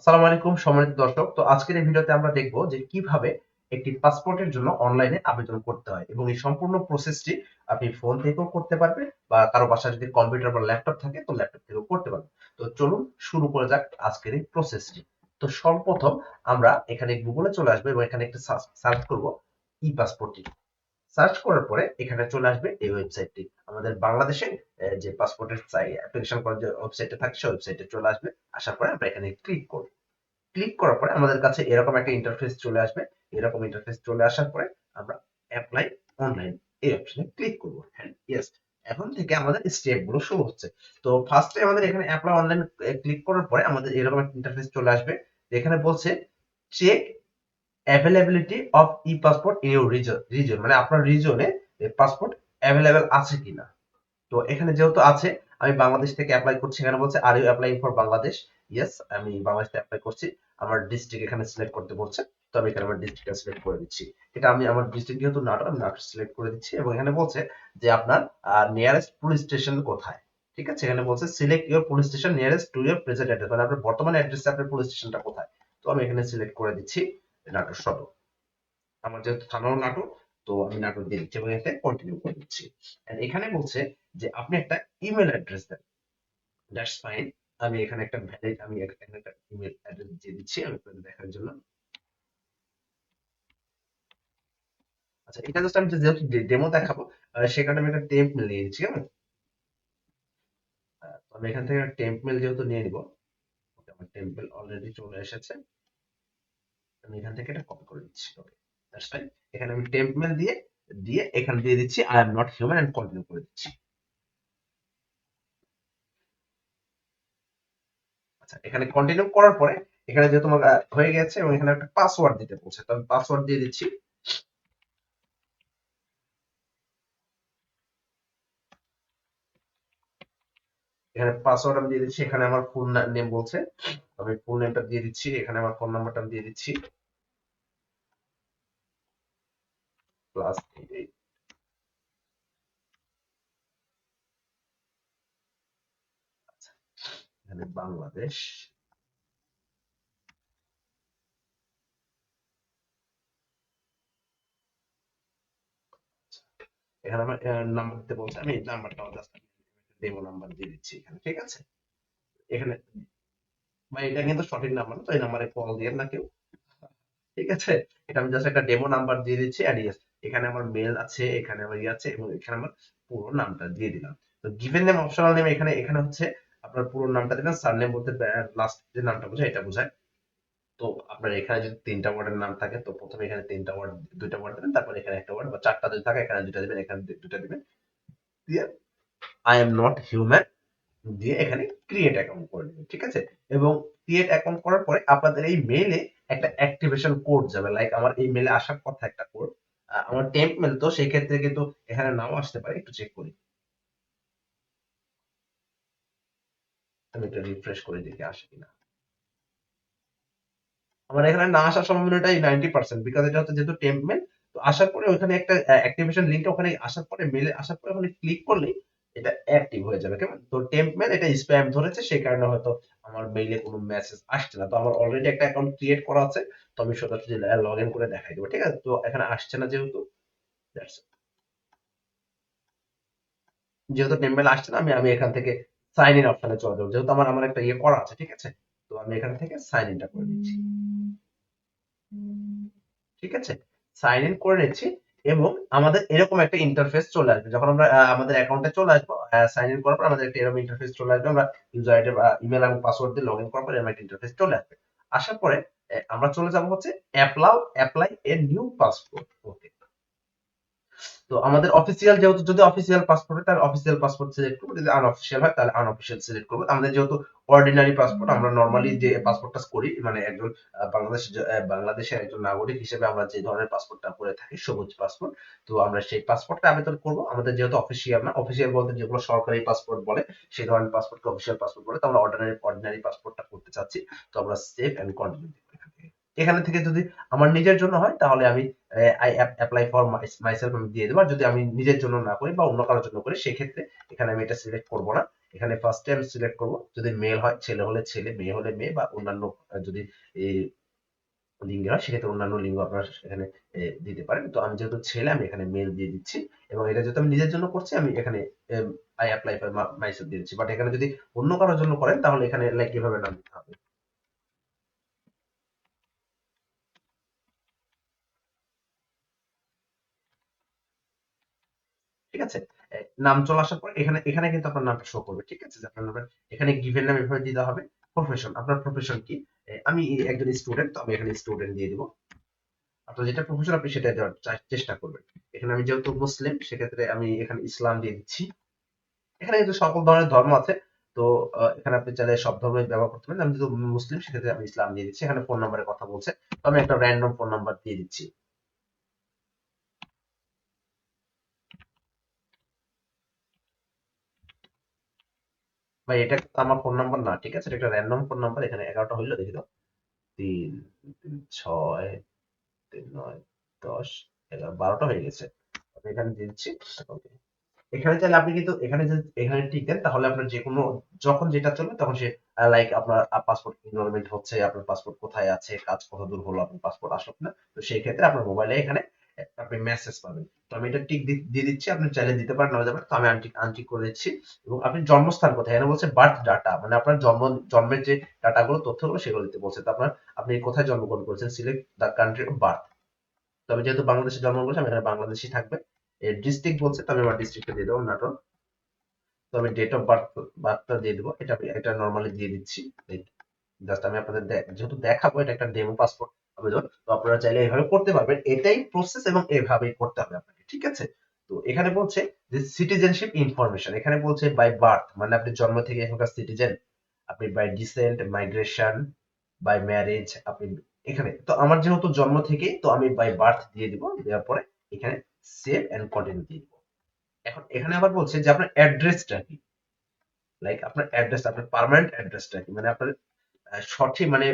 আসসালামু আলাইকুম সম্মানিত দর্শক। তো আজকের এই ভিডিওতে আমরা দেখব যে কীভাবে একটি পাসপোর্টের জন্য অনলাইনে আবেদন করতে হয় এবং এই সম্পূর্ণ প্রসেসটি আপনি ফোন থেকেও করতে পারবেন বা কারও বাসায় যদি কম্পিউটার বা ল্যাপটপ থাকে তো ল্যাপটপ থেকেও করতে পারবেন। তো চলুন শুরু করে যাক আজকের এই প্রসেসটি। তো সর্বপ্রথম আমরা এখানে গুগলে চলে আসব এবং এখানে একটা সার্চ করব ই পাসপোর্টটি সার্চ করার পরে এখানে চলে আসবে এই ওয়েবসাইটটি। আমাদের বাংলাদেশে আহ, যে পাসপোর্টের অ্যাপ্লিকেশন করার যে ওয়েবসাইটে থাকে, সেই ওয়েবসাইটে চলে আসবে। আসার পরে আমরা এখানে ক্লিক করব। ক্লিক করার পরে আমাদের কাছে এরকম একটা ইন্টারফেস চলে আসবে। এরকম ইন্টারফেস চলে আসার পরে আমরা অ্যাপ্লাই অনলাইন এই অপশনে ক্লিক করব। হ্যাঁ ইয়েস এখন থেকে আমাদের স্টেপগুলো শুরু হচ্ছে। তো ফার্স্টে আমাদের এখানে অ্যাপ্লাই অনলাইন ক্লিক করার পরে আমাদের এরকম একটা ইন্টারফেস চলে আসবে। এখানে বলছে check availability of e passport in your region মানে আপনার রিজনে পাসপোর্ট অ্যাভেলেবেল আছে কিনা। তো এখানে যেহেতু আছে, আমি বাংলাদেশ থেকে অ্যাপ্লাই করছি, এখানে বলছে are you applying for Bangladesh yes আমি বাংলাদেশ থেকে অ্যাপ্লাই করছি। আমার ডিস্ট্রিক্ট এখানে সিলেক্ট করতে বলছে, তো আমি এখানে আমার ডিস্ট্রিক্টটা সিলেক্ট করে দিচ্ছি। এটা আমি, আমার ডিস্ট্রিক্ট যেহেতু নাটোর আমি নাটোর সিলেক্ট করে দিচ্ছি এবং এখানে বলছে যে আপনার নিয়ারেস্ট পুলিশ স্টেশন কোথায়? ঠিক আছে? এখানে বলছে select your police station nearest to your present address মানে আপনার বর্তমানে অ্যাড্রেসে আপনার পুলিশ স্টেশনটা কোথায়? তো আমি এখানে সিলেক্ট করে দিচ্ছি, নাটোর সদর। আমার যেহেতু থানাও নাটোর তো আমি নাটক দিয়ে দিচ্ছি এবং এতে কন্টিনিউ করে দিচ্ছি। এখানে বলছে যে আপনি একটা ইমেল অ্যাড্রেস দেন। দ্যাটস ফাইন আমি এখানে একটা ভ্যালিড আমি এখানে একটা ইমেল অ্যাড্রেস দিয়ে দিচ্ছি আমি আপনাদের দেখার জন্য। আচ্ছা এটা জাস্ট আমি যেহেতু ডেমো দেখাবো আহ, সে কারণে আমি একটা টেম্প মেল নিয়ে নিচ্ছি কেমন? আমি এখান থেকে একটা টেম্প মেল যেহেতু নিয়ে নিব আমার টেম্প মেল অলরেডি চলে এসেছে। আমি এখান থেকে এটা কপি করে দিচ্ছি ওকে। দ্যাটস ফাইন এখানে আমি টেম্প মেল দিয়ে দিয়ে এখানে দিয়ে দিচ্ছি I am not human and continue করে দিচ্ছি। আচ্ছা এখানে কন্টিনিউ করার পরে, এখানে যেহেতু আমার হয়ে গেছে এবং এখানে একটা পাসওয়ার্ড দিতে বলছে, তো আমি পাসওয়ার্ড দিয়ে দিচ্ছি। এখানে পাসওয়ার্ড আমি দিয়ে দিচ্ছি, এখানে আমার ফুল নেম বলছে। আমি ফুল নেমটা দিয়ে দিচ্ছি, এখানে আমার ফোন নাম্বারটা আমি দিয়ে দিচ্ছি। প্লাস এখানে বাংলাদেশ। এখানে আমার নাম্বার দিতে বলছে আমি নাম্বারটা ডেমো নাম্বার দিয়ে দিচ্ছি এখানে, ঠিক আছে? এখানে বা এটা কিন্তু সঠিক নাম্বার তো এই নাম্বারে কল দিয়ে না কেউ, ঠিক আছে? এটা আমি জাস্ট একটা ডেমো নাম্বার দিয়ে দিচ্ছি ইয়েস এখানে আমার মেল আছে, এখানে আমার ইয়ে আছে এবং এখানে আমার পুরো নামটা দিয়ে দিলাম। তো গিভেন নেম অপশনাল নেম এখানে এখানে হচ্ছে আপনার পুরো নামটা দিবেন সারনেম বলতে লাস্ট যে নামটা বোঝায় এটা বোঝায়। তো আপনার এখানে যদি তিনটা ওয়ার্ডের নাম থাকে, তো প্রথমে এখানে তিনটা ওয়ার্ড, দুইটা ওয়ার্ড দেবেন, তারপর এখানে একটা ওয়ার্ড বা চারটা যদি থাকে, এখানে দুইটা দিবেন, এখানে দু- দুইটা দিবেন। দিয়ে আই এম নট হিউম্যান দিয়ে এখানে ক্রিয়েট অ্যাকাউন্ট করে নেবেন ঠিক আছে? এবং ক্রিয়েট অ্যাকাউন্ট করার পরে আপনাদের এই মেইলে একটা অ্যাক্টিভেশন কোড যাবে। লাইক আমার এই মেলে আসার কথা একটা কোড আমার টেম্প মেল, তো সেই ক্ষেত্রে কিন্তু এখানে নাও আসতে পারে, একটু চেক করি। আমি একটু রিফ্রেশ করে দেখি আসে কিনা। আমার এখানে না আসার সম্ভাবনাটাই নাইনটি পার্সেন্ট বিকজ এটা হচ্ছে যেহেতু টেম্প মেল তো আসার পরে ওখানে একটা অ্যাক্টিভেশন লিঙ্ক ওখানে আসার পরে মেলে আসার পরে ওখানে ক্লিক করলেই এটা অ্যাক্টিভ হয়ে যাবে, কেমন? তো টেম্প মেল এটা স্প্যাম ধরেছে, সেই কারণে হয়তো আমার মেইলে কোনো মেসেজ আসছে না। তো আমার অলরেডি একটা অ্যাকাউন্ট ক্রিয়েট করা আছে, তো আমি সোজাসুজি লগ ইন করে দেখাই দেবো, ঠিক আছে? তো এখানে আসছে না যেহেতু যেহেতু টেম্প মেল আসছে না, আমি আমি এখান থেকে সাইন ইন অপশনে চলে যাব। যেহেতু আমার আমার একটা ইয়ে করা আছে, ঠিক আছে? তো আমি এখান থেকে সাইন ইনটা করে নিচ্ছি। ঠিক আছে? সাইন ইন করে নিচ্ছি। এবং আমাদের এরকম একটা ইন্টারফেস চলে আসবে। যখন আমরা আমাদের অ্যাকাউন্টে চলে আসব সাইন ইন করার পর আমাদের একটা এরকম ইন্টারফেস চলে আসবে। আমরা ইউজার আইডি বা ইমেল এবং পাসওয়ার্ড দিয়ে লগ ইন করার পর এরকম একটা ইন্টারফেস চলে আসবে। আসার পরে আমরা চলে যাব হচ্ছে অ্যাপ্লাউ apply a new passport okay তো আমাদের অফিসিয়াল যেহেতু যদি অফিসিয়াল পাসপোর্ট হয় তাহলে অফিসিয়াল পাসপোর্ট সিলেক্ট করব। যদি আনঅফিসিয়াল হয় তাহলে আনঅফিসিয়াল সিলেক্ট করব। আমাদের যেহেতু অর্ডিনারি পাসপোর্ট আমরা নর্মালি যে পাসপোর্টটা করি মানে একজন বাংলাদেশ বাংলাদেশের একজন নাগরিক হিসেবে আমরা যে ধরনের পাসপোর্টটা করে থাকি সবুজ পাসপোর্ট তো আমরা সেই পাসপোর্টটা আবেদন করব। আমাদের যেহেতু অফিসিয়াল না অফিসিয়াল বলতে যেগুলো সরকারি পাসপোর্ট বলে সেই ধরনের পাসপোর্টকে অফিসিয়াল পাসপোর্ট বলে তো আমরা অর্ডিনারি অর্ডিনারি পাসপোর্টটা করতে চাচ্ছি। তো আমরা সেভ এন্ড কন্টিনিউ এখান থেকে যদি আমার নিজের জন্য হয়, তাহলে আমি আই অ্যাপ্লাই ফর মাইসেলফ আমি দিয়ে দেবো। যদি আমি নিজের জন্য না করি বা অন্য কারোর জন্য করি, সেক্ষেত্রে এখানে আমি এটা সিলেক্ট করব না। এখানে ফার্স্ট টাইম সিলেক্ট করব, যদি মেল হয়, ছেলে হলে ছেলে, মেয়ে হলে মেয়ে বা অন্যান্য, যদি লিঙ্গে হয়, সেক্ষেত্রে অন্যান্য লিঙ্গ আপনারা এখানে দিতে পারেন। তো আমি যেহেতু ছেলে, আমি এখানে মেল দিয়ে দিচ্ছি এবং এটা যেহেতু আমি নিজের জন্য করছি, আমি এখানে আই অ্যাপ্লাই ফর মাইসেলফ দিয়ে দিচ্ছি। বাট এখানে যদি অন্য কারোর জন্য করেন, তাহলে এখানে লাইক এভাবে নাম দিতে হবে। আছে। নাম চলে আসার পর এখানে এখানে কিন্তু আপনার নামটা শো করবে, ঠিক আছে? আপনার নামটা এখানে গিভেন নাম এভাবে দিতে হবে। প্রফেশন আপনার প্রফেশন কি? আমি একজন স্টুডেন্ট তো আমি এখানে স্টুডেন্ট দিয়ে দিব। আপনার যেটা প্রফেশন আপনি সেটা দেওয়ার চেষ্টা করবেন। এখানে আমি যেহেতু মুসলিম, সেক্ষেত্রে আমি এখানে ইসলাম দিয়ে দিচ্ছি। এখানে কিন্তু সকল ধরনের ধর্ম আছে। তো এখানে আপনি চাইলে সব ধর্মের ব্যবহার করতে পারেন। আমি যেহেতু মুসলিম, সেক্ষেত্রে আমি ইসলাম দিয়ে দিচ্ছি। এখানে ফোন নাম্বারের কথা বলছে। তো আমি একটা র্যান্ডম ফোন নাম্বার দিয়ে দিচ্ছি। ভাই এটা কিন্তু আমার ফোন নাম্বার না ঠিক আছে? এটা একটা র্যান্ডম ফোন নাম্বার এখানে এগারোটা হইল দেখি তো তিন তিন, ছয় তিন নয় দশ এগারো বারোটা হয়ে গেছে। এখানে দিচ্ছি। Okay. এখানে চাইলে আপনি কিন্তু এখানে যদি এখানে টিক দেন তাহলে আপনার যে কোনো যখন যেটা চলবে তখন সে লাইক আপনার পাসপোর্ট এনরোলমেন্ট হচ্ছে আপনার পাসপোর্ট কোথায় আছে কাজ কত দূর হলো আপনার পাসপোর্ট আসলো না তো সেই ক্ষেত্রে আপনার মোবাইলে এখানে আপনি মেসেজ পাবেন। তো আমি এটা টিক দিয়ে দিচ্ছি, আপনি চাইলে দিতে পারেন না যাবেন তো আমি আনটিক আনটিক করে দিচ্ছি। এবং আপনি জন্মস্থান কোথায়? এখানে বলছে বার্থ ডাটা মানে আপনার জন্ম, জন্মের যে ডাটাগুলো তথ্যগুলো সেগুলো দিতে বলছে। তো আপনার, আপনি কোথায় জন্মগ্রহণ করেছেন? Select the country of birth আমি যেহেতু বাংলাদেশে জন্মগ্রহণ করেছি, আমি এখানে বাংলাদেশি থাকবে। এর ডিস্ট্রিক্ট বলছে, তো আমি আমার ডিস্ট্রিক্টে দিয়ে দেবো নাটোর তো আমি ডেট অফ বার্থ বার্থটা দিয়ে দেবো। এটা এটা নর্মালি দিয়ে দিচ্ছি। জাস্ট আমি আপনাদের যেহেতু দেখাবো, এটা একটা ডেমো পাসপোর্ট আবেদন। তো আপনারা চাইলে এইভাবে করতে পারবেন। এটাই প্রসেস এবং এইভাবেই করতে হবে আপনাকে, ঠিক আছে? তো এখানে বলছে যে সিটিজেনশিপ ইনফরমেশন এখানে বলছে বাই বার্থ মানে আপনি জন্ম থেকে এখানকার সিটিজেন আপনি by descent migration by marriage আপনি এখানে, তো আমার যেহেতু জন্ম থেকে তো আমি বাই বার্থ দিয়ে দিব, দেওয়ার পরে এখানে সেভ এন্ড কন্টিনিউ দিয়ে দিব। এখন এখানে আবার বলছে যে আপনার অ্যাড্রেসটা কি? লাইক আপনার অ্যাড্রেস আপনার পার্মানেন্ট অ্যাড্রেসটা কি? মানে আপনার সঠিক মানে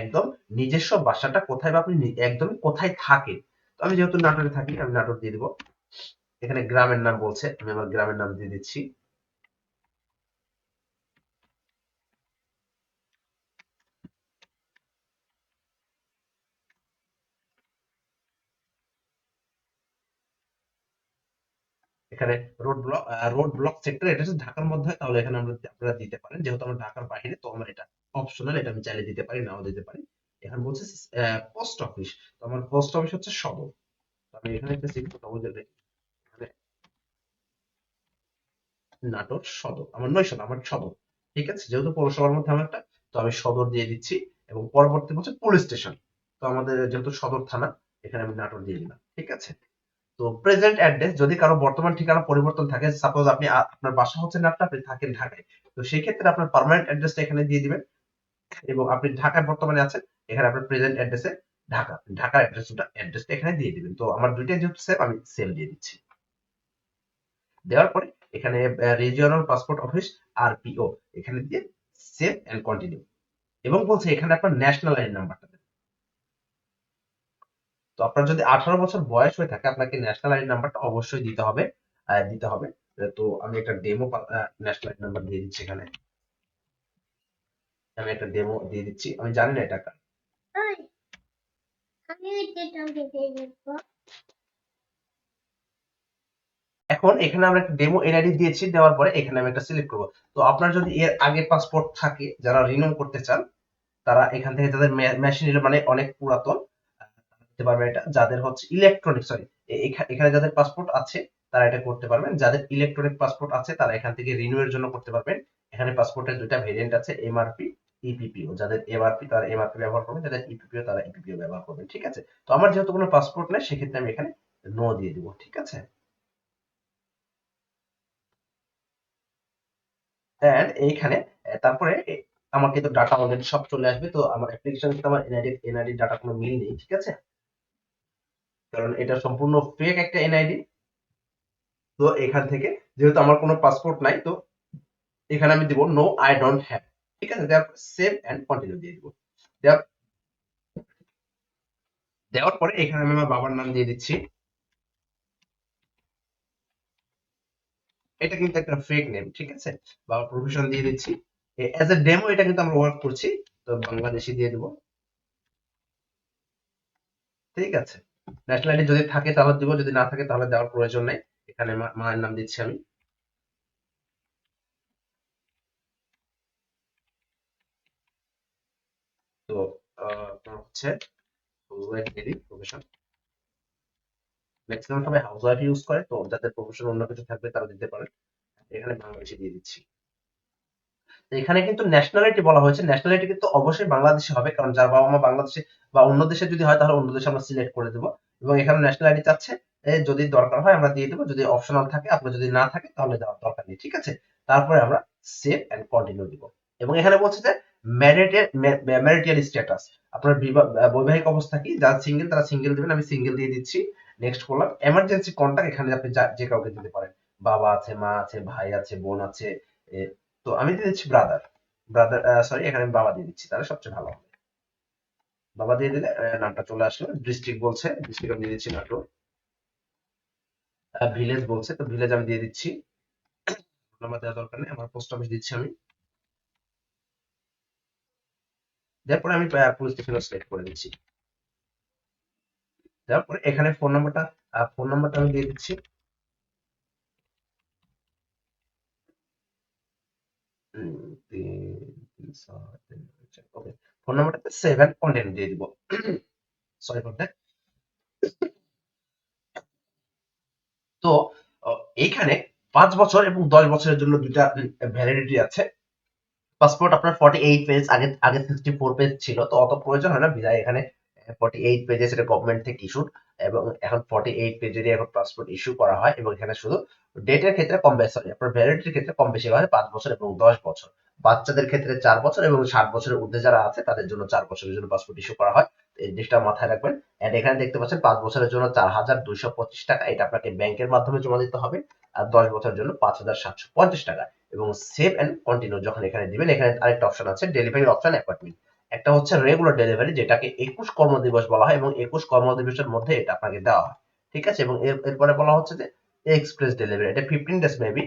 একদম নিজস্ব বাসাটা কোথায় বা আপনি একদম কোথায় থাকেন। তো আমি যেহেতু নাটোরে থাকি, আমি নাটোর দিয়ে দিব। এখানে গ্রামের নাম বলছে, আমি আমার গ্রামের নাম দিয়ে দিচ্ছি। এখানে road block road block sector এটা হচ্ছে ঢাকার মধ্যে, তাহলে এখানে আমরা আপনারা দিতে পারেন। যেহেতু আমরা ঢাকার বাইরে, তো আমার এটা অপশনাল এটা আমি চাইলে দিতে পারি, নাও দিতে পারি। এখানে বলছে পোস্ট অফিস তো আমার পোস্ট অফিস হচ্ছে সদর। আমি এখানে একটা সিম্পল ডবল এখানে নাটোর সদর, আমার নয় সদর, আমার সদর। ঠিক আছে? যেহেতু পৌরসভার মধ্যে আমার একটা, তো আমি সদর দিয়ে দিচ্ছি, এবং পরবর্তী হচ্ছে পুলিশ স্টেশন তো আমাদের যেহেতু সদর থানা, এখানে আমি নাটোর দিয়ে দিলাম, ঠিক আছে? তো প্রেজেন্ট অ্যাড্রেস যদি কারও বর্তমান ঠিকানা পরিবর্তন থাকে সাপোজ আপনি আপনার বাসা হচ্ছে নাটটা আপনি থাকেন ঢাকায়, তো সেই ক্ষেত্রে আপনার পার্মানেন্ট অ্যাড্রেসটা এখানে দিয়ে দিবেন। এবং আপনি ঢাকায় বর্তমানে আছেন, এখানে আপনার প্রেজেন্ট অ্যাড্রেসে ঢাকা। ঢাকার অ্যাড্রেসটা অ্যাড্রেসটা এখানে দিয়ে দিবেন। তো আমার দুইটাই যেহেতু সেম আমি সেম দিয়ে দিচ্ছি। দেওয়ার পরে এখানে রিজিওনাল পাসপোর্ট অফিস আরপিও এখানে দিয়ে সেভ এন্ড কন্টিনিউ এবং বলছে এখানে আপনার ন্যাশনাল আইডি নাম্বারটা দেন তো আপনার যদি আঠারো বছর বয়স হয়ে থাকে, আপনাকে ন্যাশনাল আইডি নাম্বারটা অবশ্যই দিতে হবে। দিতে হবে। তো আমি একটা ডেমো ন্যাশনাল আইডি নাম্বার দিয়ে দিচ্ছি এখানে। আমি একটা ডেমো দিয়ে দিচ্ছি। আমি জানি না এটা কার। এখন এখানে আমরা একটা ডেমো এনআইডি দিয়েছি দেওয়ার পরে এখানে আমি একটা সিলেক্ট করব। তো আপনার যদি এর আগে পাসপোর্ট থাকে যারা রিনিউ করতে চান তারা এখান থেকে যাদের মেশিন মানে অনেক পুরাতন তারা পারবে এটা। যাদের হচ্ছে ইলেকট্রনিক সরি এখানে যাদের পাসপোর্ট আছে তারা এটা করতে পারবেন। যাদের ইলেকট্রনিক পাসপোর্ট আছে তারা এখান থেকে রিনিউ এর জন্য করতে পারবেন। এখানে পাসপোর্টের দুইটা ভেরিয়েন্ট আছে এমআরপি ইপিপিও যাদের এমআরপি তারা এমআরপি ব্যবহার করবেন যাদের ইপিপিও তারা ইপিপিও ব্যবহার করবেন ঠিক আছে? তো আমার যেহেতু কোনো পাসপোর্ট নেই, সেক্ষেত্রে আমি এখানে নো দিয়ে দিব, ঠিক আছে? এইখানে তারপরে আমার কিন্তু ডাটা অলরেডি সব চলে আসবে, তো আমার অ্যাপ্লিকেশনের সাথে আমার এনআইডি এনআইডি ডাটা কোনো মিল নেই, ঠিক আছে? কারণ এটা সম্পূর্ণ ফেক একটা এনআইডি তো এখান থেকে, যেহেতু আমার কোনো পাসপোর্ট নাই, তো এখানে আমি দিব নো আই ডোন্ট হ্যাভ ঠিক আছে দেওয়ার সেভ এন্ড কন্টিনিউ দিয়ে দিব। দেওয়ার পরে এখানে আমি আমার বাবার নাম দিয়ে দিচ্ছি। এটা কিন্তু একটা ফেক নেম ঠিক আছে? বা প্রফেশন দিয়ে দিচ্ছি। অ্যাজ এ ডেমো এটা কিন্তু আমরা ওয়ার্ক করছি, তো বাংলাদেশি দিয়ে দেবো। ঠিক আছে? ন্যাশনালিটি যদি থাকে তাহলে দিব, যদি না থাকে তাহলে দেওয়ার প্রয়োজন নেই। এখানে মায়ের নাম দিচ্ছি আমি তো আহ, আপনার হচ্ছে দিয়ে প্রফেশন ম্যাক্সিমাম সবাই ইউজ করে, তো যাদের প্রফেশন অন্য কিছু থাকবে তারা দিতে পারে। এখানে বাংলাদেশি দিয়ে দিচ্ছি। এখানে কিন্তু ন্যাশনালিটি বলা হয়েছে। ন্যাশনালিটি কিন্তু অবশ্যই বাংলাদেশি হবে, কারণ যার বাবা মা বাংলাদেশে বা অন্য দেশে যদি হয়, তাহলে অন্য দেশে আমরা সিলেক্ট করে দেবো। এবং এখানে ন্যাশনালিটি চাচ্ছে যদি দরকার হয় আমরা দিয়ে দেবো। যদি অপশনাল থাকে, আপনার যদি না থাকে, তাহলে দেওয়ার দরকার নেই, ঠিক আছে? তারপরে আমরা সেভ এন্ড কন্টিনিউ দিব। এবং এখানে বলছে যে ম্যারিটাল স্ট্যাটাস আপনার বিবা- বৈবাহিক অবস্থা কি? যারা সিঙ্গেল তারা সিঙ্গেল দিবেন, আমি সিঙ্গেল দিয়ে দিচ্ছি। নেক্সট করলাম এমার্জেন্সি কন্টাক্ট এখানে আপনি যে কাউকে দিতে পারেন। বাবা আছে, মা আছে, ভাই আছে, বোন আছে তো আমি দিয়ে দিচ্ছি ব্রাদার ব্রাদার সরি এখানে আমি বাবা দিয়ে দিচ্ছি, তাহলে সবচেয়ে ভালো হবে। বাবা দিয়ে দিলে নামটা চলে আসলো ডিস্ট্রিক্ট বলছে ডিস্ট্রিক্ট আমি দিয়ে দিচ্ছি নাটোর। ভিলেজ বলছে, তো ভিলেজ আমি দিয়ে দিচ্ছি। নাম্বার দেওয়ার দরকার নেই, আমার পোস্ট অফিস দিচ্ছি আমি। তারপরে আমি পুলিশ স্টেশন সিলেক্ট করে দিচ্ছি। তারপরে এখানে ফোন নাম্বারটা ফোন নাম্বারটা আমি দিয়ে দিচ্ছি। ফোন নাম্বারটাতে সেভেন কন্টেন্ট দিয়ে দিব। সরি তো এইখানে পাঁচ বছর এবং দশ বছরের জন্য দুইটা ভ্যালিডিটি আছে। পাসপোর্ট আপনার ফর্টি এইট পেজ আগে আগে সিক্সটি ফোর পেজ ছিল, তো অত প্রয়োজন হয় না। বিদায় এখানে ফর্টি এইট পেজে সেটা গভর্নমেন্ট থেকে ইস্যুড এবং এখন ফর্টি এইট পেজেরই এখন পাসপোর্ট ইস্যু করা হয়, এবং এখানে শুধু ডেটের ক্ষেত্রে কম বেশি হয়, আপনার ভ্যালিডিটির ক্ষেত্রে কম বেশি হয়, পাঁচ বছর এবং দশ বছর। বাচ্চাদের ক্ষেত্রে চার বছর এবং ষাট বছরের ঊর্ধ্বে যারা আছে, তাদের জন্য চার বছরের জন্য পাসপোর্ট ইস্যু করা হয়। এই জিনিসটা মাথায় রাখবেন। এন্ড এখানে দেখতে পাচ্ছেন পাঁচ বছরের জন্য চার হাজার দুইশো পঁচিশ টাকা, এটা আপনাকে ব্যাংকের মাধ্যমে জমা দিতে হবে। আর দশ বছরের জন্য পাঁচ হাজার সাতশো পঞ্চাশ টাকা। এবং সেভ এন্ড কন্টিনিউ যখন এখানে দিবেন, এখানে আরেকটা অপশন আছে ডেলিভারি অপশন অ্যাপয়েন্টমেন্ট একটা হচ্ছে রেগুলার ডেলিভারি যেটাকে একুশ কর্মদিবস বলা হয় এবং একুশ কর্মদিবসের মধ্যে এটা আপনাকে দেওয়া হয়। ঠিক আছে? এবং এরপরে বলা হচ্ছে যে এক্সপ্রেস ডেলিভারি এটা ফিফটিন ডেজ মেবি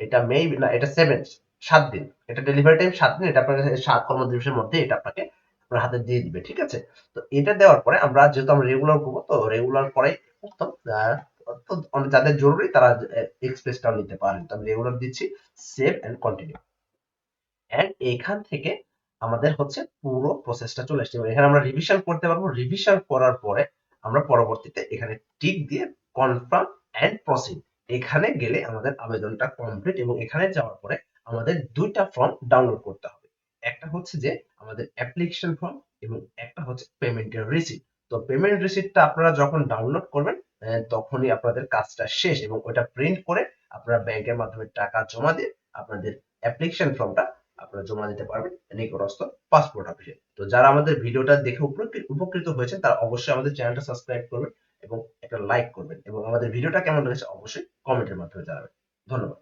এটা মেবি না, এটা সেভেন সাত দিন। এটা ডেলিভারি টাইম সাত দিন, এটা আপনাকে সাত কর্মদিবসের মধ্যে এটা আপনাকে আপনার হাতে দিয়ে দিবে। ঠিক আছে? তো এটা দেওয়ার পরে আমরা যেহেতু আমরা রেগুলার করব, তো রেগুলার পরে যাদের জরুরি তারা এক্সপ্রেসটাও নিতে পারেন। তো আমি রেগুলার দিচ্ছি সেভ এন্ড কন্টিনিউ এন্ড এখান থেকে আমাদের হচ্ছে পুরো প্রসেসটা চলে আসছে। এখানে আমরা রিভিশন করতে পারব। রিভিশন করার পরে আমরা পরবর্তীতে এখানে টিক দিয়ে কনফার্ম এন্ড প্রসিড এখানে গেলে আমাদের আবেদনটা কমপ্লিট এবং এখানে যাওয়ার পরে আমাদের দুইটা ফর্ম ডাউনলোড করতে হবে। একটা হচ্ছে যে আমাদের অ্যাপ্লিকেশন ফর্ম এবং একটা হচ্ছে পেমেন্টের রিসিপ্ট তো পেমেন্ট রিসিপ্টটা আপনারা যখন ডাউনলোড করবেন তখনই আপনাদের কাজটা শেষ এবং ওটা প্রিন্ট করে আপনারা ব্যাংকের মাধ্যমে টাকা জমা দিয়ে আপনাদের অ্যাপ্লিকেশন ফর্মটা আপনারা জমা দিতে পারবেন, নিকটস্থ পাসপোর্ট অফিসে তো যারা আমাদের ভিডিওটা দেখে উপকৃত হয়েছেন, তারা অবশ্যই আমাদের চ্যানেলটা সাবস্ক্রাইব করবেন এবং একটা লাইক করবেন এবং আমাদের ভিডিওটা কেমন লেগেছে অবশ্যই কমেন্টের মাধ্যমে জানাবেন। ধন্যবাদ।